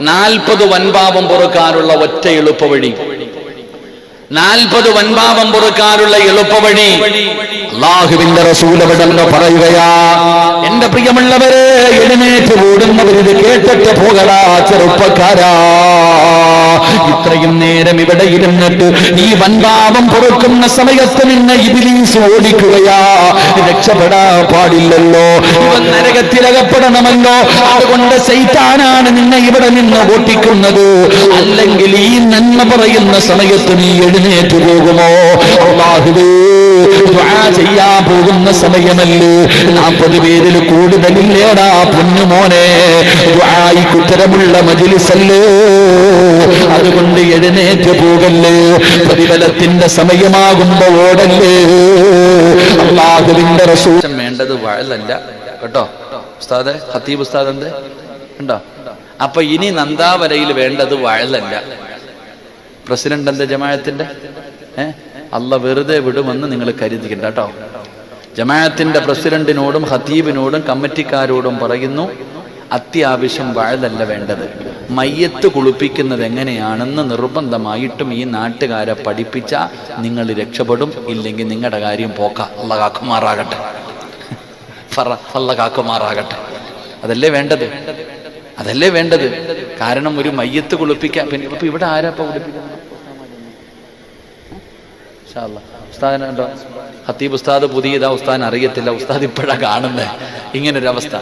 നാൽപ്പത് വൻപാപം പൊറുക്കാനുള്ള ഒറ്റ എളുപ്പവഴി. നാൽപ്പത് വൻപാപം പൊറുക്കാനുള്ള എളുപ്പവഴി. അള്ളാഹുവിന്റെ റസൂലവിടെന്ന് പറയുകയാ എന്റെ പ്രിയമുള്ളവരെ എഴുന്നേറ്റ് ഓടുന്നവരിത് കേട്ടിട്ട് പോകടാ ചെറുപ്പക്കാരാ. ഇത്രയും നേരം ഇവിടെ ഇരുന്നിട്ട് ഈ വൻപാപം പൊറുക്കുന്ന സമയത്ത് നിന്നെ ഇതിലീസ് ഓടിക്കുകയാ. രക്ഷപ്പെടാ പാടില്ലല്ലോ. ഇവൻ നരകത്തിലകപ്പെടണമല്ലോ. അതുകൊണ്ട് സൈത്താനാണ് നിന്നെ ഇവിടെ നിന്ന് ഓട്ടിക്കുന്നത്. അല്ലെങ്കിൽ ഈ നന്മ പറയുന്ന സമയത്ത് നീ എഴുന്നേറ്റ് പോകുമോ? അള്ളാഹുവേ ചെയ്യാൻ പോകുന്ന സമയമല്ലേ? നാൽപ്പത് പേരിൽ കൂടുതലില്ലേടാ പൊന്നുമോനെ. ദുആയിക്ക് ഉത്തരമുള്ള മജിലിസല്ലേ? അതുകൊണ്ട് എഴുന്നേറ്റ് പോകല്ലേ? പ്രതിഫലത്തിന്റെ സമയമാകുമ്പോ ഓടല്ലേ? അള്ളാഹുവിന്റെ വേണ്ടത് വഴലല്ല കേട്ടോ? ഉസ്താദെ ഹത്തീബ് ഉസ്താദ് എന്ത് ഉണ്ടോ? അപ്പൊ ഇനി നന്ദാവരയിൽ വേണ്ടത് വഴലല്ല പ്രസിഡന്റ് എന്താ ജമാഅത്തിന്റെ? ഏ? അല്ല വെറുതെ വിടുമെന്ന് നിങ്ങൾ കരുതിക്കണ്ട കേട്ടോ. ജമാഅത്തിന്റെ പ്രസിഡന്റിനോടും ഹത്തീബിനോടും കമ്മിറ്റിക്കാരോടും പറയുന്നു അത്യാവശ്യം വാഴതല്ല വേണ്ടത്. മയ്യത്ത് കുളിപ്പിക്കുന്നത് എങ്ങനെയാണെന്ന് നിർബന്ധമായിട്ടും ഈ നാട്ടുകാരെ പഠിപ്പിച്ച നിങ്ങൾ രക്ഷപ്പെടും ഇല്ലെങ്കിൽ നിങ്ങളുടെ കാര്യം പോക്ക. അല്ല കാക്കുമാറാകട്ടെ. അല്ല കാക്കുമാറാകട്ടെ. അതല്ലേ വേണ്ടത്? അതല്ലേ വേണ്ടത്? കാരണം ഒരു മയ്യത്ത് കുളിപ്പിക്കാൻ പിന്നെ ഇപ്പൊ ഇവിടെ ആരാ കുളിപ്പിക്കുന്നത്? ഉസ്താദിനുണ്ടോ ഹത്തീബ് ഉസ്താദ് പുതിയതാ ഉസ്താദിന് അറിയത്തില്ല. ഉസ്താദ് ഇപ്പോഴാണ് കാണുന്നത് ഇങ്ങനൊരവസ്ഥ.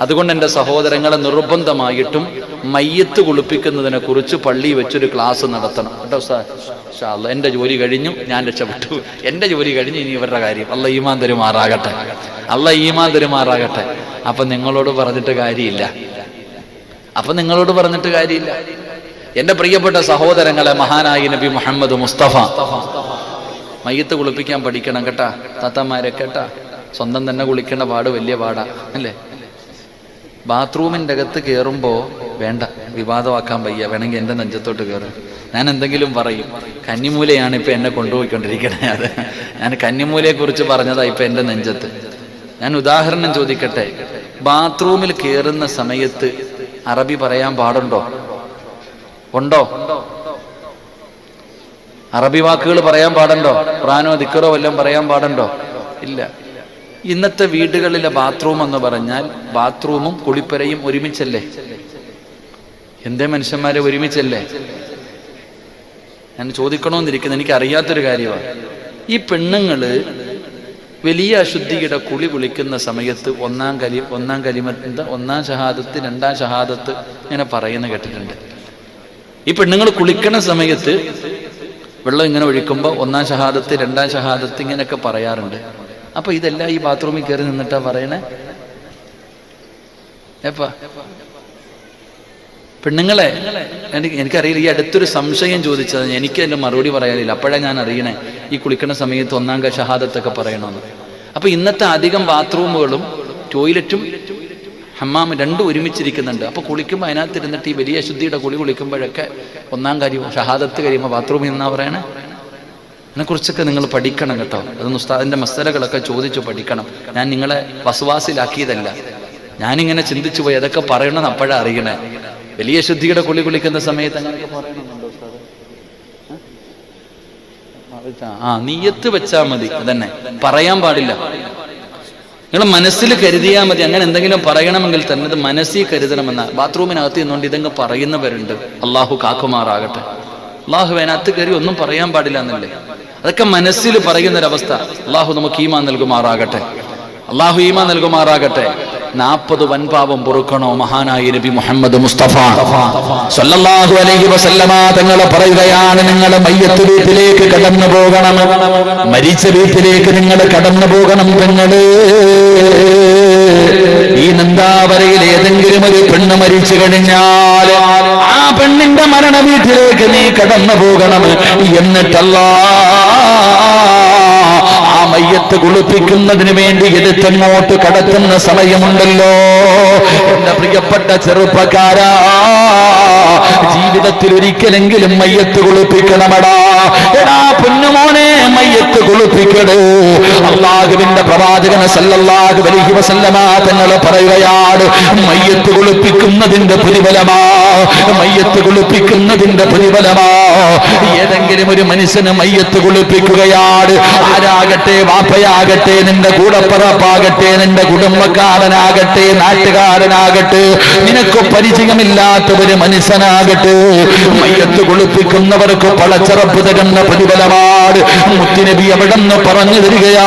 അതുകൊണ്ട് എന്റെ സഹോദരങ്ങളെ നിർബന്ധമായിട്ടും മയ്യത്ത് കുളിപ്പിക്കുന്നതിനെ കുറിച്ച് പള്ളി വെച്ചൊരു ക്ലാസ് നടത്തണം. കേട്ടോ ഉസ്താദ്. എന്റെ ജോലി കഴിഞ്ഞു. ഞാൻ രക്ഷപ്പെട്ടു. എന്റെ ജോലി കഴിഞ്ഞു ഇനി ഇവരുടെ കാര്യം. അല്ല ഈമാൻ തരുമാറാകട്ടെ. അല്ല ഈമാൻ തരുമാറാകട്ടെ. അപ്പൊ നിങ്ങളോട് പറഞ്ഞിട്ട് കാര്യമില്ല. അപ്പൊ നിങ്ങളോട് പറഞ്ഞിട്ട് കാര്യമില്ല. എന്റെ പ്രിയപ്പെട്ട സഹോദരങ്ങളെ മഹാനായി നബി മുഹമ്മദ് മുസ്തഫ മയ്യത്ത് കുളിപ്പിക്കാൻ പഠിക്കണം കേട്ടാ. താത്തമാരെ കേട്ടാ. സ്വന്തം തന്നെ കുളിക്കേണ്ട പാട് വലിയ പാടാ അല്ലേ? ബാത്റൂമിന്റെ അകത്ത് കയറുമ്പോൾ വേണ്ട വിവാദമാക്കാൻ വയ്യ വേണമെങ്കിൽ എന്റെ നെഞ്ചത്തോട്ട് കയറും ഞാൻ എന്തെങ്കിലും പറയും. കന്നിമൂലയാണ് ഇപ്പം എന്നെ കൊണ്ടുപോയിക്കൊണ്ടിരിക്കണേ. അത് ഞാൻ കന്നിമൂലയെ കുറിച്ച് പറഞ്ഞതാ ഇപ്പം എന്റെ നെഞ്ചത്ത്. ഞാൻ ഉദാഹരണം ചോദിക്കട്ടെ. ബാത്റൂമിൽ കയറുന്ന സമയത്ത് അറബി പറയാൻ പാടുണ്ടോ? ഉണ്ടോ? അറബി വാക്കുകൾ പറയാൻ പാടുണ്ടോ? ഖുറാനോ ദിക്കറോ വല്ലതും പറയാൻ പാടുണ്ടോ? ഇല്ല. ഇന്നത്തെ വീടുകളിലെ ബാത്റൂം എന്ന് പറഞ്ഞാൽ ബാത്റൂമും കുളിപ്പരയും ഒരുമിച്ചല്ലേ? എന്തേ മനുഷ്യന്മാരെ ഒരുമിച്ചല്ലേ? ഞാൻ ചോദിക്കണമെന്നിരിക്കുന്നത് എനിക്ക് അറിയാത്തൊരു കാര്യമാണ് ഈ പെണ്ണുങ്ങൾ വലിയ അശുദ്ധിയുടെ കുളി കുളിക്കുന്ന സമയത്ത് ഒന്നാം കലി ഒന്നാം കലിമ ഒന്നാം ഷഹാദത്ത് രണ്ടാം ഷഹാദത്ത് ഇങ്ങനെ പറയുന്ന കേട്ടിട്ടുണ്ട്. ഈ പെണ്ണുങ്ങൾ കുളിക്കണ സമയത്ത് വെള്ളം ഇങ്ങനെ ഒഴിക്കുമ്പോൾ ഒന്നാം ഷഹാദത്ത് രണ്ടാം ഷഹാദത്ത് ഇങ്ങനെയൊക്കെ പറയാറുണ്ട്. അപ്പൊ ഇതെല്ലാം ഈ ബാത്റൂമിൽ കയറി നിന്നിട്ടാ പറയണേ? എപ്പാ? പെണ്ണുങ്ങളെ എനിക്ക് എനിക്കറിയില്ല. ഈ അടുത്തൊരു സംശയം ചോദിച്ചത് എനിക്ക് എന്റെ മറുപടി പറയാനില്ല. അപ്പോഴേ ഞാൻ അറിയണേ ഈ കുളിക്കുന്ന സമയത്ത് ഒന്നാം ഷഹാദത്തൊക്കെ പറയണമെന്ന് അപ്പൊ ഇന്നത്തെ അധികം ബാത്റൂമുകളും ടോയ്ലറ്റും ഹമ്മാമും രണ്ടും ഒരുമിച്ചിരിക്കുന്നുണ്ട് അപ്പൊ കുളിക്കുമ്പോൾ അതിനകത്ത് ഇരുന്നിട്ട് ഈ വലിയ ശുദ്ധിയുടെ കുളി കുളിക്കുമ്പോഴൊക്കെ ഒന്നാം കാര്യം ഷഹാദത്ത് കഴിയുമ്പോൾ ബാത്റൂമിൽ നിന്നാ പറയണേ അതിനെക്കുറിച്ചൊക്കെ നിങ്ങൾ പഠിക്കണം കേട്ടോ അതൊന്ന് ഉസ്താദിന്റെ മസ്തലകളൊക്കെ ചോദിച്ചു പഠിക്കണം ഞാൻ നിങ്ങളെ വസുവാസിലാക്കിയതല്ല ഞാനിങ്ങനെ ചിന്തിച്ചു പോയി അതൊക്കെ പറയണമെന്ന് അപ്പോഴാണ് അറിയണേ വലിയ ശുദ്ധിയുടെ കുളി കുളിക്കുന്ന സമയത്ത്? ആ നീയത്ത് വെച്ചാ മതി അതന്നെ പറയാൻ പാടില്ല നിങ്ങൾ മനസ്സിൽ കരുതിയാൽ മതി. അങ്ങനെ എന്തെങ്കിലും പറയണമെങ്കിൽ തന്നെ അത് മനസ്സിൽ കരുതണമെന്ന. ബാത്റൂമിനകത്ത് നിന്നുകൊണ്ട് ഇതങ്ങ് പറയുന്നവരുണ്ട്. അള്ളാഹു കാക്കുമാറാകട്ടെ. അള്ളാഹു അതിനകത്ത് കയറി ഒന്നും പറയാൻ പാടില്ല എന്നല്ലേ? അതൊക്കെ മനസ്സിൽ പറയുന്നൊരവസ്ഥ. അള്ളാഹു നമുക്ക് ഈമാൻ നൽകുമാറാകട്ടെ. അള്ളാഹു ഈമാൻ നൽകുമാറാകട്ടെ. നാൽപ്പത് വൻപാപം പൊറുക്കണോ മഹാനായ നബി മുഹമ്മദ് മുസ്തഫ? സല്ലല്ലാഹു അലൈഹി വസല്ലമ തങ്ങൾ പറയുകയാണ് നിങ്ങൾ മയ്യത്ത് വീട്ടിലേക്ക് കടന്നു പോകണം. മരിച്ച വീട്ടിലേക്ക് നിങ്ങൾ കടന്നു പോകണം പെങ്ങൾ. ഈ നന്ദാവരയിൽ ഏതെങ്കിലും ഒരു പെണ്ണ് മരിച്ചു കഴിഞ്ഞാൽ ആ പെണ്ണിന്റെ മരണ വീട്ടിലേക്ക് നീ കടന്നു പോകണം. എന്നിട്ടല്ലാ മയ്യത്ത് കുളിപ്പിക്കുന്നതിന് വേണ്ടി എടുത്തങ്ങോട്ട് കടത്തുന്ന സമയമുണ്ടല്ലോ. എന്റെ പ്രിയപ്പെട്ട ചെറുപ്പക്കാരാ ജീവിതത്തിൽ ഒരിക്കലെങ്കിലും മയ്യത്ത് കുളിപ്പിക്കണമടാ. എടാ പൊന്നുമോനെ മയ്യത്ത് കുളിപ്പിക്കണോ അള്ളാഹുവിന്റെ പ്രവാചകന സല്ലല്ലാഹു അലൈഹി വസല്ലമ തങ്ങൾ പറയുകയാണ് മയ്യത്ത് കുളിപ്പിക്കുന്നതിന്റെ പ്രതിഫലമാ മയ്യത്ത് കുളിപ്പിക്കുന്നതിന്റെ പ്രതിഫലമാ. ഏതെങ്കിലും ഒരു മനുഷ്യന് മയ്യത്ത് കുളിപ്പിക്കുകയാണ് ആരാകട്ടെ വാപ്പയാകട്ടെ നിന്റെ കൂടപ്പറപ്പാകട്ടെ നിന്റെ കുടുംബക്കാരനാകട്ടെ നാട്ടുകാരനാകട്ടെ നിനക്ക് പരിചയമില്ലാത്ത ഒരു മനുഷ്യനാകട്ടെ. മയ്യത്ത് കുളിപ്പിക്കുന്നവർക്ക് പളച്ചറപ്പ് തരുന്ന പ്രതിഫലമാണ്. മുത്തിനബി അവിടെ നിന്ന് പറഞ്ഞു തരികയാ.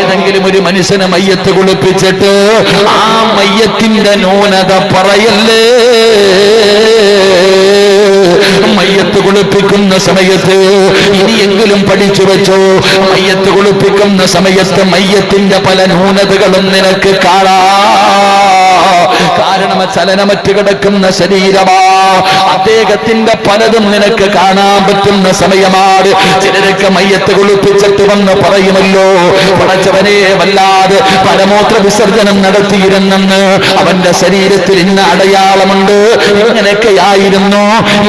ഏതെങ്കിലും ഒരു മനുഷ്യനെ മയ്യത്ത് കുളിപ്പിച്ചിട്ട് ആ മയ്യത്തിന്റെ ന്യൂനത പറയല്ലേ? മയ്യത്ത് കുളിപ്പിക്കുന്ന സമയത്ത് ഇനിയെങ്കിലും പഠിച്ചു വെച്ചോ? മയ്യത്ത് കുളിപ്പിക്കുന്ന സമയത്ത് മയ്യത്തിന്റെ പല ന്യൂനതകളും നിനക്ക് കാണാം. ചലനമറ്റ് കിടക്കുന്ന ശരീരമാ. അദ്ദേഹത്തിന്റെ പലതും നിനക്ക് കാണാൻ പറ്റുന്ന സമയമാണ്. ചിലരൊക്കെ മയ്യത്ത് കുളിപ്പിച്ചിട്ട് വന്ന് പറയുമല്ലോ പടച്ചവനെ വല്ലാതെ പരമോത്ര വിസർജനം നടത്തിയിരുന്നെന്ന് അവന്റെ ശരീരത്തിൽ ഇന്ന അടയാളമുണ്ട്. ഇങ്ങനെയൊക്കെയായിരുന്നു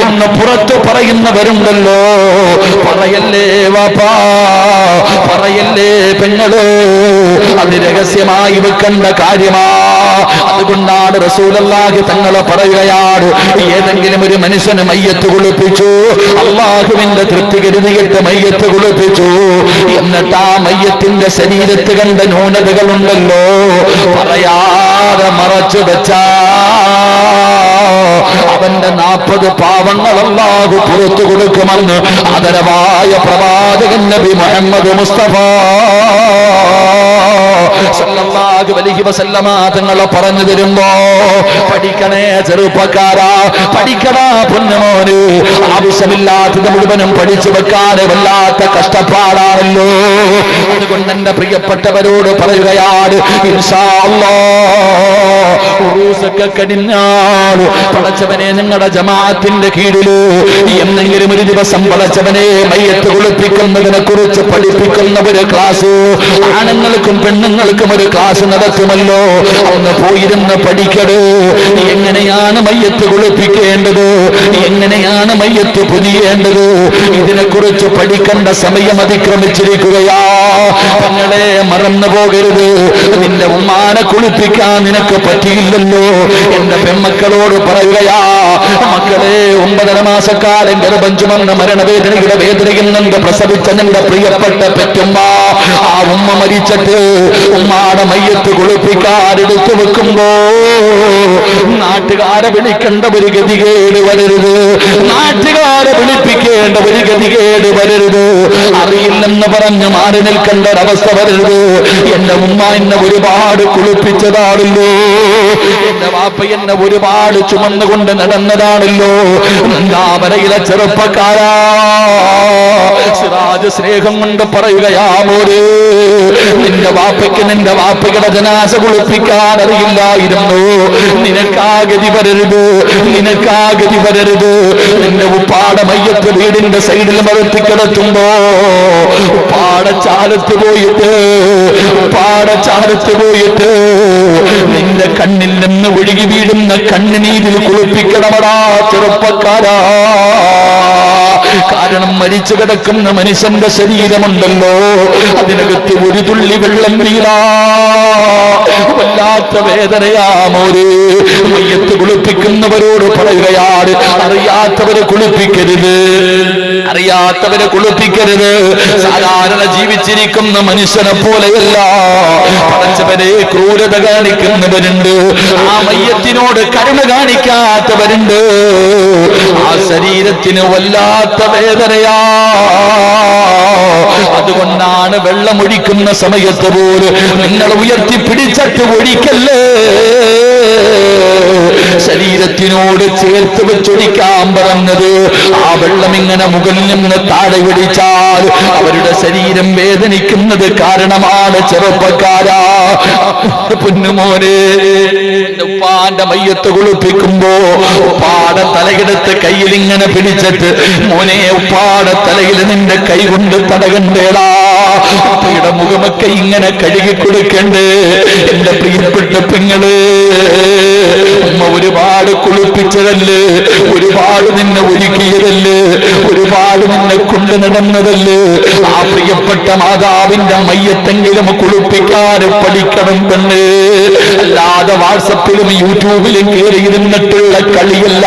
എന്ന് പുറത്തു പറയുന്നവരുണ്ടല്ലോ. പറയല്ലേ വാപ്പാ പറയല്ലേ പെങ്ങൾ. അത് രഹസ്യമായി വെക്കേണ്ട കാര്യമാ. അതുകൊണ്ടാണ് റസൂലല്ലാഹി തങ്ങളെ പറയുകയാണ് ഏതെങ്കിലും ഒരു മനുഷ്യന് മയ്യത്ത് കുളിപ്പിച്ചു അള്ളാഹുവിന്റെ തൃപ്തി കരുതിയിട്ട് മയ്യത്ത് കുളിപ്പിച്ചു. എന്നിട്ട് ആ മയ്യത്തിന്റെ ശരീരത്ത് കണ്ട ന്യൂനതകളുണ്ടല്ലോ. പറയാതെ മറച്ചു വെച്ചാ. അവന്റെ നാൽപ്പത് അല്ലാഹു പുറത്തു കൊടുക്കുമെന്ന് ആദരവായ പ്രവാചകൻ നബി മുഹമ്മദ് മുസ്തഫ തങ്ങളെ പറഞ്ഞു തരുമ്പോ പഠിക്കണേ ചെറുപ്പക്കാരാ പഠിക്കടാ പൊന്നമോന്. ആവശ്യമില്ലാത്തത് മുഴുവനും പഠിച്ചു വെക്കാതെ വല്ലാത്ത കഷ്ടപ്പാടാണല്ലോ. അതുകൊണ്ട് എന്റെ പ്രിയപ്പെട്ടവരോട് പറയുകയാണ് പടച്ചവനെ നിങ്ങളുടെ ജമാഅത്തിന്റെ കീഴിൽ എന്തെങ്കിലും ഒരു ദിവസം പടച്ചവനെ മയ്യത്ത് കുളിപ്പിക്കുന്നതിനെ കുറിച്ച് പഠിപ്പിക്കുന്ന ഒരു ക്ലാസ് ആണുങ്ങൾക്കും പെണ്ണുങ്ങൾക്കും ഒരു ക്ലാസ് നടത്തുമല്ലോ ഒന്ന് പോയിരുന്ന് പഠിക്കട്. എങ്ങനെയാണ് മയ്യത്ത് കുളിപ്പിക്കേണ്ടത്? എങ്ങനെയാണ് മയ്യത്ത് പുതിയേണ്ടത്? ഇതിനെക്കുറിച്ച് പഠിക്കേണ്ട സമയം അതിക്രമിച്ചിരിക്കുകയാ. തങ്ങളെ മറന്നു പോകരുത്. നിന്റെ ഉമ്മാനെ കുളിപ്പിക്കാൻ നിനക്ക് പറ്റിയില്ലല്ലോ. എന്റെ പെൺമക്കളോട് പറയുകയാ മക്കളെ ഒമ്പതര മാസക്കാലം ഗർഭം ചുമന്ന മരണവേദനയുടെ വേദനയിൽ നിന്ന് പ്രസവിച്ച നിന്റെ പ്രിയപ്പെട്ട പെറ്റുമ്മ ആ ഉമ്മ മരിച്ചിട്ട് ഉമ്മാടെ മയ്യത്ത് കുളിപ്പിക്കാൻ എടുത്തു വെക്കുമ്പോ നാട്ടുകാരെ വിളിക്കേണ്ട ഒരു ഗതികേട് വരരുത്. നാട്ടുകാരെ വിളിപ്പിക്കേണ്ട ഒരു ഗതികേട് വരരുത്. അറിയില്ലെന്ന് പറഞ്ഞ് മാറി നിൽക്കേണ്ട ഒരവസ്ഥ വരരുത്. എന്റെ ഉമ്മ എന്നെ ഒരുപാട് കുളിപ്പിച്ചതാണല്ലോ. എന്റെ വാപ്പ എന്നെ ഒരുപാട് ചുമന്നുകൊണ്ട് നടന്നതാണല്ലോ. നന്ദാവരയിലെ ചെറുപ്പക്കാരാ. സിറാജ് സ്നേഹം കൊണ്ട് പറയുകയാ നിന്റെ വാപ്പയ്ക്ക് നിന്റെ വാപ്പയുടെ ജനാശ കുളിപ്പിക്കാൻ അറിയില്ലായിരുന്നു നിനക്കാഗതി വരരുത് നിനക്കാഗതി വരരുത്. നിന്റെ ഉപ്പാട മയ്യത്ത് വീടിന്റെ സൈഡിൽ മറത്തി കിടത്തുമ്പോ പാടച്ചാലത്ത് പോയിട്ട് പാടച്ചാലത്ത് പോയിട്ട് നിന്റെ കണ്ണിൽ നിന്ന് ഒഴുകി വീഴുന്ന കണ്ണുനീരിൽ കുളിപ്പിക്കണമടാ ചെറുപ്പക്കാരാ. കാരണം മരിച്ചു കിടക്കുന്ന മനുഷ്യന്റെ ശരീരമുണ്ടല്ലോ. അതിനകത്ത് ഒരു തുള്ളി വെള്ളം വീണാ വല്ലാത്ത വേദനയാമോര് മയ്യത്ത് കുളിപ്പിക്കുന്നവരോട് പറയുകയാണ്. അറിയാത്തവരെ കുളിപ്പിക്കരുത്. അറിയാത്തവരെ കുളിപ്പിക്കരുത്. സാധാരണ ജീവിച്ചിരിക്കുന്ന മനുഷ്യനെ പോലെയല്ല. പടച്ചവരെ ക്രൂരത കാണിക്കുന്നവരുണ്ട്. ആ മയ്യത്തിനോട് കരുണ കാണിക്കാത്തവരുണ്ട്. ആ ശരീരത്തിന് വല്ലാത്ത വേദനയാ. അതുകൊണ്ടാണ് വെള്ളമൊഴിക്കുന്ന സമയത്ത് പോലും നിങ്ങൾ ഉയർത്തി പിടിച്ചിട്ട് ഒഴിക്കല്ലേ? ശരീരത്തിനോട് ചേർത്ത് വെച്ചൊഴിക്കാൻ പറഞ്ഞത് ആ വെള്ളം ഇങ്ങനെ മുകളിൽ നിന്ന് താഴെ അവരുടെ ശരീരം വേദനിക്കുന്നത് കാരണമാണ് ചെറുപ്പക്കാരാ. പൊന്നുമോനെ ഉപ്പാന്റെ മയ്യത്ത് കുളിപ്പിക്കുമ്പോ ഉപ്പാടെ തലയെടുത്ത് കയ്യിൽ ഇങ്ങനെ പിടിച്ചിട്ട് മോനെ ഉപ്പാടെ തലയിൽ നിന്റെ കൈ കൊണ്ട് തടകണ്ടേടാ. ഉപ്പയുടെ മുഖമൊക്കെ ഇങ്ങനെ കഴുകി കൊടുക്കണ്ടേ എന്റെ പ്രിയപ്പെട്ട പെങ്ങൾ ഉമ്മ ഒരുപാട് കുളിപ്പിച്ചതല്ലേ? ഒരുപാട് നിന്നെ ഒരുക്കിയതല്ലേ? ഒരുപാട് നിന്നെ കൊണ്ടു നടന്നതല്ലേ? ആ പ്രിയപ്പെട്ട മാതാവിന്റെ മയ്യത്തെങ്കിലും കുളിപ്പിക്കാൻ പഠിക്കണം തന്നെ അല്ലാതെ വാട്സപ്പിലും യൂട്യൂബിലും കയറി ഇരുന്നിട്ടുള്ള കളിയല്ല.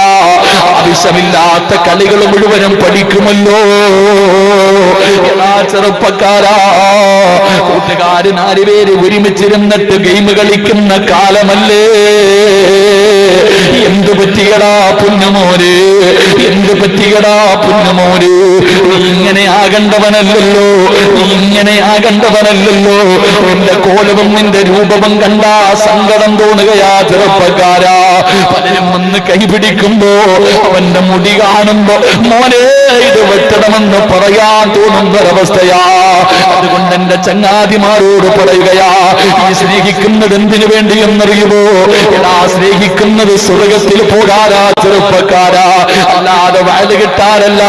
ആവശ്യമില്ലാത്ത കളികൾ മുഴുവനും പഠിക്കുമല്ലോ. ചെറുപ്പക്കാരാ. കൂട്ടുകാര് നാലുപേര് ഒരുമിച്ചിരുന്നിട്ട് ഗെയിം കളിക്കുന്ന കാലമല്ലേ? എന്തു പറ്റിയടാ പുന്നമോര് എന്തു പറ്റിയടാ പുന്നമോര് ഇങ്ങനെ ആകണ്ടവനല്ലല്ലോ. ഇങ്ങനെ ആകണ്ടവനല്ലല്ലോ. നിന്റെ കോലവും നിന്റെ രൂപവും കണ്ട സങ്കടം തോന്നുകയാ ചെറുപ്പക്കാരാ. പലരും വന്ന് കൈപിടിക്കുമ്പോ അവന്റെ മുടി കാണുമ്പോ മോനെ ഇത് വെട്ടണമെന്ന് പറയാൻ തോന്നുന്നൊരവസ്ഥയാ. അതുകൊണ്ട് എന്റെ ചങ്ങാതിമാരോട് പറയുകയാ ഈ സ്നേഹിക്കുന്നത് എന്തിനു വേണ്ടി വേണ്ടിയെന്നറിയുമോ എടാ സ്നേഹിക്കുന്നത് സ്വർഗത്തിൽ പോകാരാ ചെറുപ്പക്കാരാ. അല്ലാതെ വയത് കിട്ടാനല്ല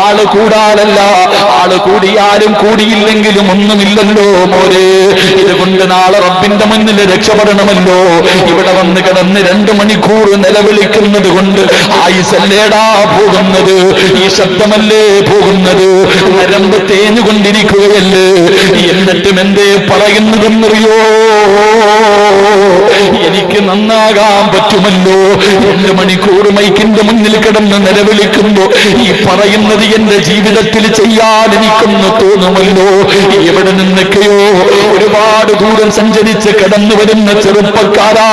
ആൾ കൂടാനല്ല. ആൾ കൂടിയാലും കൂടിയില്ലെങ്കിലും ഒന്നുമില്ലല്ലോ മോരെ. ഇതുകൊണ്ട് നാളെ റബ്ബിന്റെ മുന്നിൽ രക്ഷപ്പെടണമല്ലോ. ഇവിടെ വന്ന് കിടന്ന് രണ്ടു മണിക്കൂർ നിലവിളിക്കുന്നത് കൊണ്ട് ആയിസല്ലേടാ പോകുന്നത്. ഈ ശബ്ദമല്ലേ പോകുന്നത്? നരമ്പ് തേഞ്ഞുകൊണ്ടിരിക്കുകയല്ലേ? എന്നിട്ടും എന്തേ പറയുന്നതെന്നറിയോ? എനിക്ക് നന്നാകാൻ പറ്റുമല്ലോ. രണ്ട് മണിക്കൂർ മൈക്കിന്റെ മുന്നിൽ കിടന്ന് നിലവിളിക്കുമ്പോ ഈ പറയുന്നത് എന്റെ ജീവിതത്തിൽ ചെയ്യാൻ എനിക്കൊന്ന് തോന്നുമല്ലോ. എവിടെ നിന്നൊക്കെയോ ഒരുപാട് ദൂരം സഞ്ചരിച്ച് കടന്നു വരുന്ന ചെറുപ്പക്കാരാ.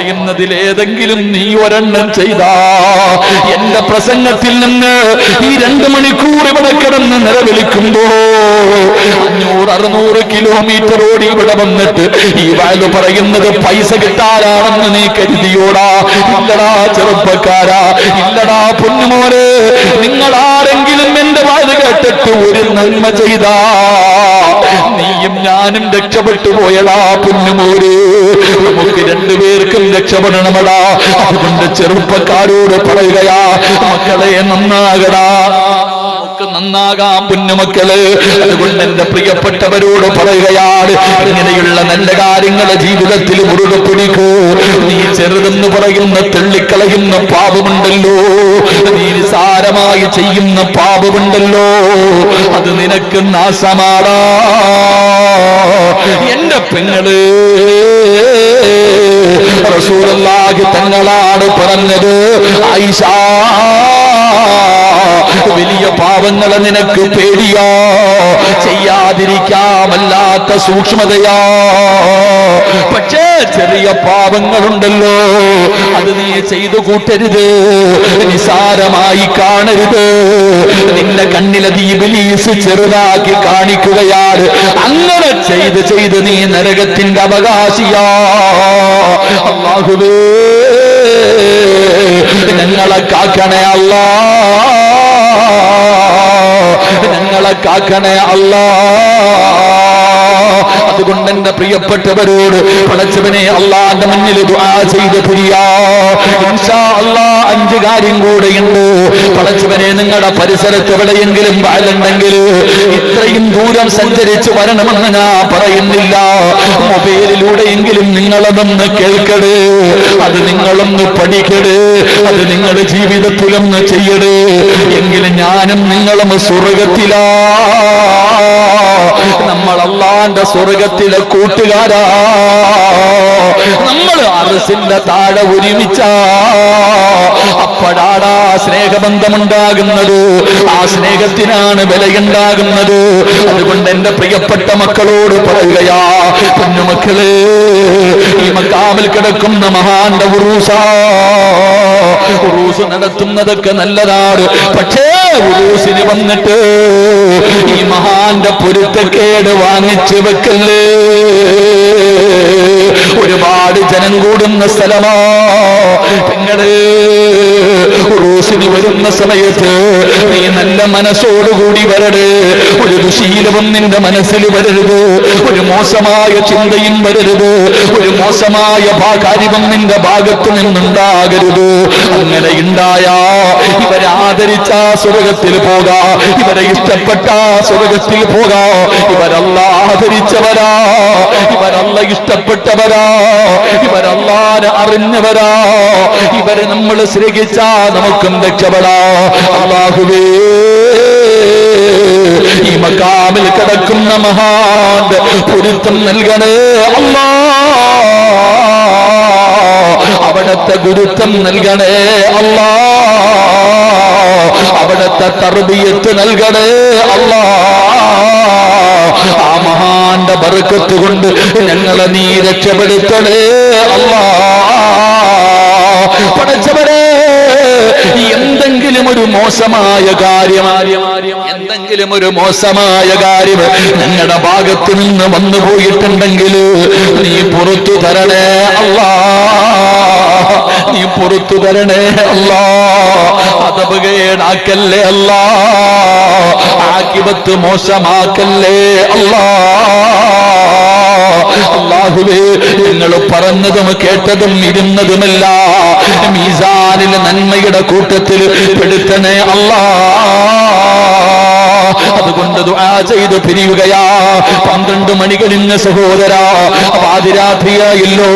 ഏതെങ്കിലും നീ ഒരെണ്ണം ചെയ്താ. എന്റെ പ്രസംഗത്തിൽ നിന്ന് ഈ രണ്ട് മണിക്കൂർ ഇവിടെ കിടന്ന് നിലവിളിക്കുമ്പോ അഞ്ഞൂറ് അറുന്നൂറ് കിലോമീറ്റർ ഓടി ഇവിടെ വന്നിട്ട് ഈ വയലു പറയുന്നത് പൈസ കിട്ടാനാണെന്ന് നീ കരുതിയോടാ. ഇല്ലടാ ചെറുപ്പക്കാരാ ഇല്ലടാ പൊന്നുമോനെ നിങ്ങൾ ആരെങ്കിലും എന്റെ വയൽ കേട്ടിട്ട് ഒരു നന്മ ചെയ്താ. നീയും ഞാനും രക്ഷപ്പെട്ടു പോയടാ പൊന്നുമോര് നമുക്ക് രണ്ടുപേർക്കും രക്ഷപ്പെടണമടാ. അതുകൊണ്ട് ചെറുപ്പക്കാരോട് പറയുകയാ മക്കളെ നന്നാകടാ. നമുക്ക് നന്നാകാം പൊന്നുമക്കൾ. അതുകൊണ്ട് എന്റെ പ്രിയപ്പെട്ടവരോട് പറയുകയാണ് ഇങ്ങനെയുള്ള നല്ല കാര്യങ്ങളെ ജീവിതത്തിൽ മുറുകെ പിടിക്കൂ. നീ ചെറുതെന്ന് പറയുന്ന തെള്ളിക്കളയുന്ന പാപമുണ്ടല്ലോ. നീ നിസാരമായി ചെയ്യുന്ന പാപമുണ്ടല്ലോ. അത് നിനക്ക് നാശമാടാ. എന്റെ പെങ്ങൾ റസൂലല്ലാഹി തങ്ങളാണ് പറഞ്ഞത് ആയിഷ വലിയ പാവങ്ങളെ നിനക്ക് പേടിയോ. ചെയ്യാതിരിക്കാമല്ലാത്ത സൂക്ഷ്മതയോ. പക്ഷേ ചെറിയ പാവങ്ങളുണ്ടല്ലോ അത് നീ ചെയ്തു കൂട്ടരുത്. നിസാരമായി കാണരുത്. നിന്റെ കണ്ണിലെ ഇബിലീസ് ചെറുതാക്കി കാണിക്കുകയാണ്. അങ്ങനെ ചെയ്ത് ചെയ്ത് നീ നരകത്തിന്റെ അവകാശിയാ. അള്ളാഹുവേ ഞങ്ങളെ കാക്കണേ അല്ലാ. ഞങ്ങളെ കാക്കണേ അല്ലാ. അതുകൊണ്ട് എന്റെ പ്രിയപ്പെട്ടവരോട് പടച്ചവനെ അള്ളാന്റെ മുന്നിൽ ചെയ്ത് അള്ളാ അഞ്ച് കാര്യം കൂടെയുണ്ട്. പടച്ചവനെ നിങ്ങളുടെ പരിസരത്ത് എവിടെയെങ്കിലും വാഴുണ്ടെങ്കിൽ ഇത്രയും ദൂരം സഞ്ചരിച്ച് വരണമെന്ന് ഞാൻ പറയുന്നില്ല. മൊബൈലിലൂടെയെങ്കിലും നിങ്ങളതൊന്ന് കേൾക്കട്. അത് നിങ്ങളൊന്ന് പഠിക്കട്. അത് നിങ്ങളുടെ ജീവിതത്തിലൊന്ന് ചെയ്യട്. എങ്കിലും ഞാനും നിങ്ങളും സ്വർഗത്തിലാ. നമ്മൾ അള്ളാന്റെ സ്വർഗത്തിലെ കൂട്ടുകാരാ. നമ്മൾ അറസിന്റെ താഴെ ഒരുമിച്ച. അപ്പോഴാടാ സ്നേഹബന്ധമുണ്ടാകുന്നത്. ആ സ്നേഹത്തിനാണ് വിലയുണ്ടാകുന്നത് അതുകൊണ്ട് എന്റെ പ്രിയപ്പെട്ട മക്കളോട് പറയുകയാ കുഞ്ഞുമക്കൾ ഈ മക്കാമിൽ കിടക്കുന്ന മഹാന്റെ ഉറൂസ. ഉറൂസ് നടത്തുന്നതൊക്കെ നല്ലതാണ്. പക്ഷേ ഉറൂസിന് വന്നിട്ട് ഈ മഹാന്റെ പൊരുത്തക്കേട് വാങ്ങിച്ചു വെക്കല്ലേ? ഒരുപാട് ജനം കൂടുന്ന സ്ഥലമോ. നിങ്ങൾ ഉറൂസിന് വരുന്ന സമയത്ത് നീ നല്ല മനസ്സോടുകൂടി വരട്. ഒരു ദുശീലവും നിന്റെ മനസ്സിൽ വരരുത്. ഒരു മോശമായ ചിന്തയും വരരുത്. ഒരു മോശമായ കാര്യവും നിന്റെ ഭാഗത്ത് നിന്നുണ്ടാകരുത്. അങ്ങനെ ഉണ്ടായാ ഇവരെ ആദരിച്ച സ്വർഗത്തിൽ പോകാ. ഇവരെ ഇഷ്ടപ്പെട്ട സ്വർഗത്തിൽ പോകാ. ഇവരല്ല ആദരിച്ചവരാ. ഇവരല്ല ഇഷ്ടപ്പെട്ടവരാ. ഇവരല്ലാരെ അറിഞ്ഞവരാ. ഇവരെ നമ്മൾ സ്നേഹിച്ചാ നമുക്കും രക്ഷപ്പെടാ അള്ളാഹുവേ ഈ മക്കാമിൽ കിടക്കുന്ന മഹാന്റെ പൊരുത്തം നൽകണേ അല്ലാ അവിടത്തെ ഗുരുത്വം നൽകണേ അല്ലാ അവിടത്തെ തർബിയത്ത് നൽകണേ അല്ലാ ആ മഹാന്റെ ബർക്കത്ത് കൊണ്ട് ഞങ്ങളെ നീ രക്ഷപ്പെടുത്തണേ അല്ലാ പടച്ചവരെ എന്തെങ്കിലും ഒരു മോശമായ കാര്യം എന്തെങ്കിലും ഒരു മോശമായ കാര്യം ഞങ്ങളുടെ ഭാഗത്ത് നിന്ന് വന്നു പോയിട്ടുണ്ടെങ്കിൽ നീ പുറത്തു തരണേ അല്ലാ. നീ പുറത്തു തരണേ അല്ലാ. അതപകേടാക്കല്ലേ അല്ലാ. ആക്കിപത്ത് മോശമാക്കല്ലേ അല്ലാ. നിങ്ങൾ പറഞ്ഞതും കേട്ടതും ഇരുന്നതുമല്ല. മീസാനിലെ നന്മയുടെ കൂട്ടത്തിൽ പെടുത്തണേ അല്ലാ അതുകൊണ്ട് ചെയ്ത് പിരിയുകയാ. പന്ത്രണ്ട് മണികളിന്ന് സഹോദരാ. പാതിരാത്രിയായല്ലോ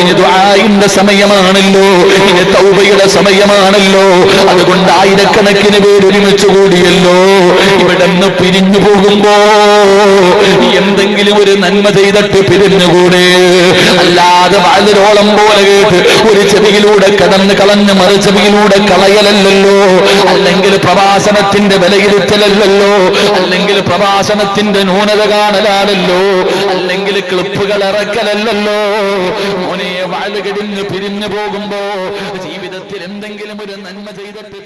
ഇനി ദ്വായിന്റെ സമയമാണല്ലോ. ഇനി തൗബയുടെ സമയമാണല്ലോ. അതുകൊണ്ട് ആയിരക്കണക്കിന് പേര് കൂടിയല്ലോ. ഇവിടെ നിന്ന് പിരിഞ്ഞു പോകുമ്പോ എന്തെങ്കിലും ഒരു നന്മ ചെയ്തിട്ട് പിരിഞ്ഞുകൂടെ? അല്ലാതെ വാതിലോളം പോലെ കേട്ട് ഒരു ചെവിയിലൂടെ കടന്ന് കളഞ്ഞ് മറു ചെവിയിലൂടെ കളയലല്ലല്ലോ. അല്ലെങ്കിൽ പ്രവാസനത്തിന്റെ വിലയിരുത്തലല്ലല്ലോ. അല്ലെങ്കിൽ പ്രവാസനത്തിന്റെ ന്യൂനത കാണലാണല്ലോ അല്ലെങ്കിൽ ക്ലിപ്പുകൾ ഇറക്കലല്ലോ മോനെ വാഴുകടിഞ്ഞ് പിരിഞ്ഞു പോകുമ്പോ ജീവിതത്തിൽ എന്തെങ്കിലും ഒരു നന്മ ചെയ്തിട്ട്